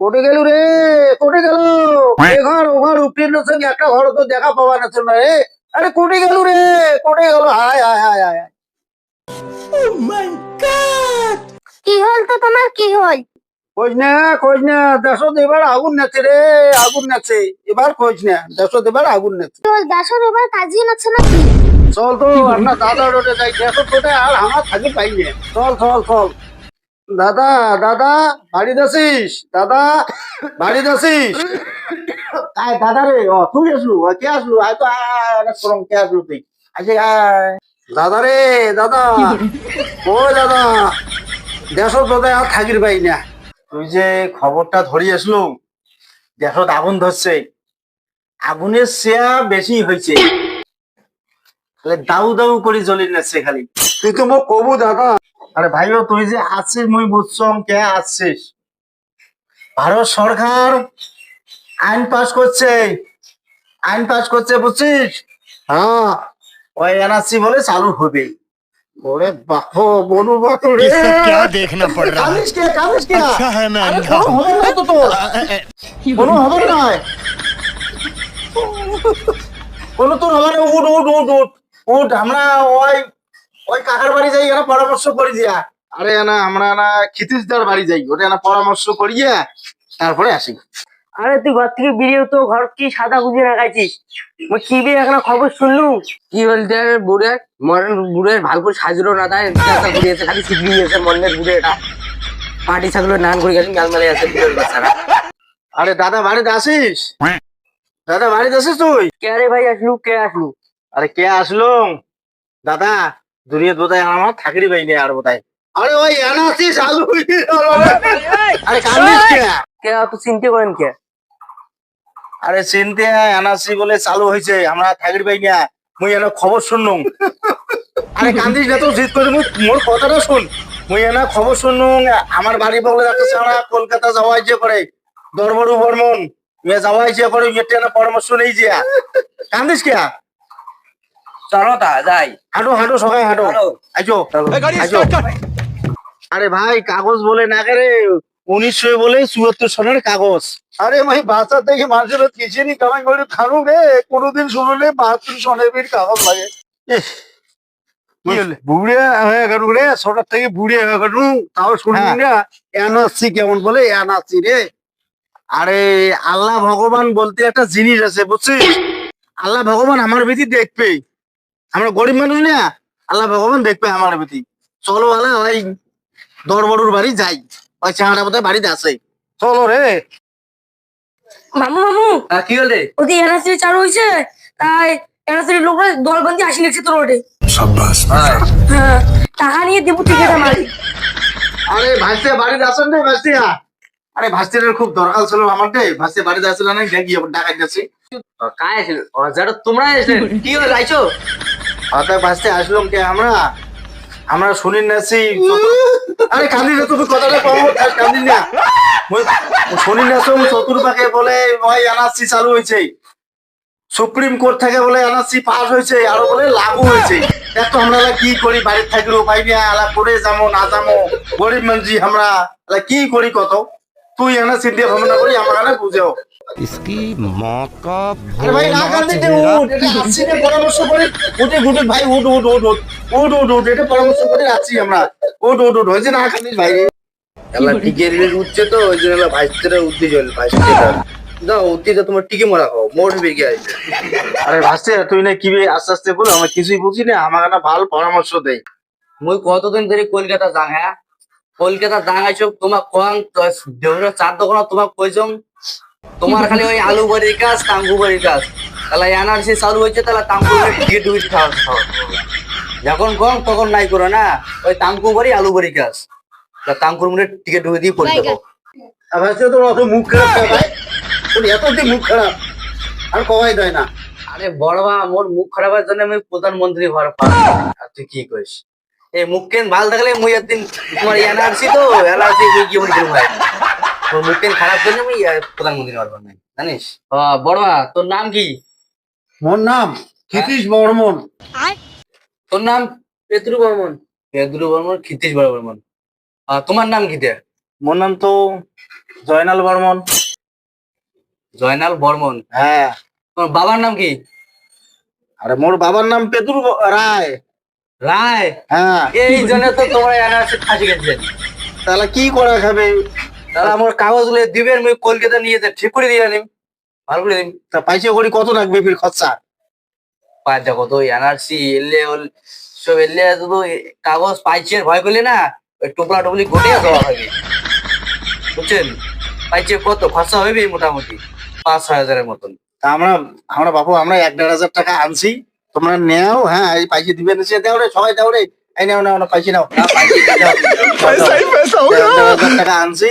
কোটে গেল রে কোটে গেল। এ ঘর ও ঘর সঙ্গে একটা ঘর তো দেখা পাওয়া না রে আরে কোটে গেল রে কোটে গেল হায় হায় হায় হায় হায়। কি হল তো তোমার কি হল? খোঁজ না খোঁজ না দেশো এবার আগুন নাচে রে আগুন নাচে এবার খোঁজ না দেশো এবার আগুন নাচে দাসর এবার কাজই নাচ্ছে নাকি? চল তো আপনার দাদা রোডে যাই। দেশো আর আমার থাকি পাইনি চল চল চল। দাদা দাদা বাড়িতে আছিস দাদা বাড়িতে আছিস আয় দাদা রে ও তুই আসলু কে আসলু? আয় তো আয় কে আসলু তুই? আয়। দাদা রে দাদা। ও দাদা দেশো তোদের আর থাকির পাই না। তুই যে খবরটা ধরি আসলু দেশত আগুন ধরছে। আগুনের শেয়া বেশি হয়েছে তাহলে দাউ দাউ করে জ্বলি নাচ্ছে খালি। তুই তো মোক কবু দাদা। আরে ভাইও তুই যে আছিস মুই বুঝছম কে আসছিস ভারত সরকার আইন পাস করছে আইন পাস করছে বুঝছিস হ্যাঁ ওই এনআরসি বলে চালু হবে ওরে বাপো বনু বাপু রে ये सब क्या देखना पड़ रहा है কামিস কে কামিস কে अच्छा है मैं আরে अंधा কোনো हूँ হবে না তো তোর কোনো হবে না কোনো তোর হবে না উঠ উঠ উঠ উঠ উঠ আমরা ওই ওই কাকার বাড়ি যাই এরা পরামর্শ করি দিয়া। আরে না আমরা না খিতিসদার বাড়ি যাই ওটা না পরামর্শ করিয়া তারপরে আসি। আরে তুই ঘর থেকে বেরিয়ে তো ঘর কি সাদা গুজিয়ে রাখাইছিস? মই কি বে এখন খবর শুনলু কি বলতে বুড়ে? মরণ বুড়ে ভালো করে সাজলো না তাই করিয়েছে খালি সিগড়ি গেছে মন্ডের বুড়ে এটা। পাটি ছাগলের নান করে গেছে মেলমেলে আছে বুড়ের বাচ্চারা। আরে দাদা বাড়িতে আসিস? দাদা বাড়িতে আসিস তুই? কে রে ভাই আসলু কে আসলু? আরে কে আসলো দাদা দুনিয়া বোধহয় আমার থাকরি পাই আর বোধহয় আরে ওই এনাসিস আলু আরে কান্দিস কে? কে তো চিনতে করেন কে? আরে চিনতে এনআরসি বলে চালু হয়েছে আমরা থাকরি পাই না মুই এনে খবর শুনলুম আরে কান্দিস না তো জিত করে মোর কথাটা শুন। মুই এনে খবর শুনলুম আমার বাড়ি বলে যাচ্ছে আমরা কলকাতা যাওয়া ইচ্ছে করে। দরবারু বর্মন মেয়ে যাওয়া ইচ্ছে করে মেয়েটা পরামর্শ নেই যে। কান্দিস কে? আরে ভাই কাগজ বলে না রে? উনিশশো বলে চুয়াত্তর সালের কাগজ। আরে ভাই বাচ্চা দেখে মানুষের কামাই করে রে। কোনোদিন শুনলে বাহাত্তর সনের কাগজ লাগে। রে থেকে হ্যাঁ। না কেমন বলে? রে। আরে আল্লাহ ভগবান বলতে একটা জিনিস আছে বুঝছিস? আল্লাহ ভগবান আমার ভিতরে দেখবে। আমরা গরিব মানুষ না আল্লাহ ভগবান দেখবে আমার ভীতি চলো আলা ওই দরবড়ুর বাড়ি যাই। ওই চাহাটা বোধহয় বাড়িতে আছে। চলো রে। মামু মামু। কি হলে? ওদি এনআরসি চালু হয়েছে তাই এনআরসি লোকরা দলবন্দি আসি লিখছে তোর ওটে হ্যাঁ। টাকা নিয়ে দেবো টিকিট আমার আরে ভাসতে বাড়িতে আসেন রে ভাসতিয়া আরে ভাসতির খুব দরকার ছিল বাড়িতে আসলে না দেখি ডাকাই যাচ্ছি কায় আসলে? তোমরা আসলে কি হলে আইছো? আসলাম কে আমরা? আমরা শুনি আরে না তুমি কথাটা কম না। শুনি বলে ওই এনআরসি চালু হয়েছে। সুপ্রিম কোর্ট থেকে বলে, এনআরসি পাস হয়েছে, আর বলে, লাগু হয়েছে। দেখো আমরা কি করি, বাড়ির থাকলেও পাই না আলা করে যাব না যাব গরিব মানুষ আমরা কি করি কত? তুই এনআরসি দিয়ে ভাবনা করি, আমরা বুঝেও। इसकी माँ का আরে ভাই না কান্দি নে উঠ এটা আসছি রে পরামর্শ করে উঠে উঠে ভাই উঠ উঠ উঠ উঠ উঠ উঠ উঠ এটা পরামর্শ করে আসছি আমরা উঠ উঠ উঠ হয়েছে না কান্দিস ভাই রে এলা টিকে রিলেট উঠছে তো ওই জন্য এলা ভাইস্তেরা উঠতে চল ভাইস্তেরা দাও উঠতে তোমার টিকে মরা খাও মোট বেগে আছে আরে ভাসছে তুই না কি বে আস্তে আস্তে বলো আমি কিছুই বুঝি না আমাকে না ভালো পরামর্শ দেই মুই কতদিন ধরে কলকাতা যাং হ্যাঁ কলকাতা যাং আইছো তোমার কোয়াং দেউরা চার দোকান তোমার কইছম তোমার খালি ওই আলু বাড়ির কাজ টাঙ্গু বাড়ির কাজ। তাহলে এনআরসি চালু হয়েছে তাহলে বাড়ি টিকিট খাওয়া খাওয়া। যখন কম তখন নাই করো না। ওই টাঙ্কু বাড়ি আলু বাড়ি কাজ। তা টাঙ্কুর মুড়ে টিকিট ঢুকে দিয়ে পড়ে দেবো তোর অত মুখ খারাপ ভাই? এত মুখ খারাপ আর কমাই দেয় না। আরে বড় মা মোর মুখ খারাপের জন্য আমি প্রধানমন্ত্রী হওয়ার আর তুই কি কইস এই মুখ কেন ভালো থাকলে মুই একদিন তোমার এনআরসি তো এনআরসি মুই কি ভাই তোর মুখ খারাপ জন্য আমি প্রধানমন্ত্রী হওয়ার পারি জানিস? ও তোর নাম কি? মোর নাম ক্ষিতীশ বর্মন। তোর নাম? পেদ্রু বর্মন। পেদ্রু বর্মন ক্ষিতীশ বর্মন। তোমার নাম কি দেয়? মোর নাম তো জয়নাল বর্মন। জয়নাল বর্মন? হ্যাঁ। তোমার বাবার নাম কি? আরে মোর বাবার নাম পেতুল ব- রায়। রায়? হ্যাঁ। এই জন্য তো তোমার এনআরসি ফাঁসি গেছিলেন তাহলে কি করা খাবে? তাহলে আমার কাগজগুলো দিবেন কলকাতা নিয়ে যেতে ঠিক করে দিয়ে নিম ভালো করে দিন তা পয়সা করি কত লাগবে ফির খরচা? পাঁচ দেখো তো এনআরসি এলে সব এলে শুধু কাগজ পাইছে ভয় করলে না? ওই টুপলা টুপলি ঘটিয়ে দেওয়া হবে। বুঝছেন? পাইছে কত? খরচা হইবে মোটামুটি। পাঁচ ছয় হাজারের মতন। তা আমরা আমরা বাবু আমরা এক দেড় হাজার টাকা আনছি। তোমরা নেও হ্যাঁ এই পয়সা দিবেন সে দেও রে সবাই দেও রে। এই নাও নাও না পয়সা নাও। না, পাইছে হাজার টাকা আনছি।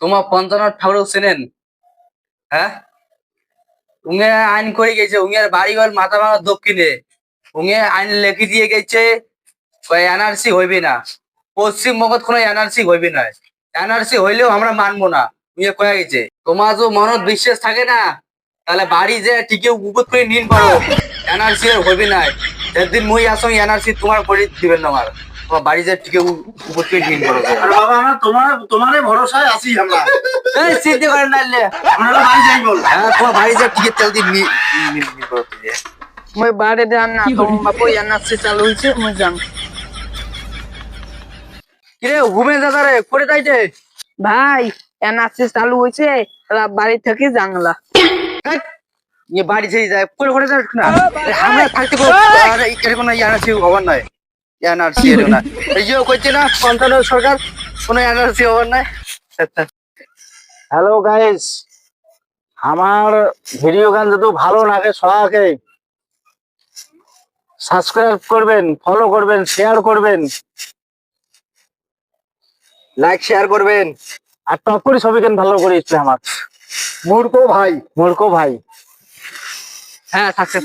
তোমার পঞ্চান্ন ঠাকুর চেনেন? হ্যাঁ? উঙে আইন করে গেছে, উঙের বাড়ি ঘর মাথা মাথা দক্ষিণে। উঙে আইন লেখি দিয়ে গেছে এনআরসি হইবে না। পশ্চিমবঙ্গত কোনো এনআরসি হইবে না। এনআরসি হইলেও আমরা মানবো না। উঙে কয়ে গেছে তোমার তো মনত বিশ্বাস থাকে না, তাহলে বাড়ি যে টিকে উপর করে নিন পারো। এনআরসি হইবে না। সেদিন মুই আসো এনআরসি তোমার করে দিবেন না আমার। তোমার বাড়ি যে টিকে উপর করে নিন পারো আরে বাবা আমরা তোমার তোমারই ভরসায় আছি আমরা। এই চিন্তা করেন না আমরা বাড়ি যাই বল। হ্যাঁ তোমার বাড়ি টিকে তেল দিয়ে নি- নি- নি করো মই বাড়ি যান না তোমার বাপু এনআরসি চালু হয়েছে মই যাম। কিরে ঘুমে দাদা রে করে যাইছে ভাই এনআরসি চালু হয়েছে বাড়ি থেকে জানলা। বাড়ি ছেড়ে যায় করে করে যাস না। আমরা থাকতে কো আর এরকম না এনআরসি হবার নয় এনআরসি এর না। এই যে কইছে না পঞ্চান্ন সরকার কোনো এনআরসি হবার নাই। হ্যালো গাইস আমার ভিডিও গান যদি ভালো লাগে সবাইকে সাবস্ক্রাইব করবেন ফলো করবেন শেয়ার করবেন। লাইক শেয়ার করবেন। আর টপ করে ছবি কেন ভালো করে ইচ্ছে আমার। মূর্খ ভাই। মূর্খ ভাই। হ্যাঁ সাকসেস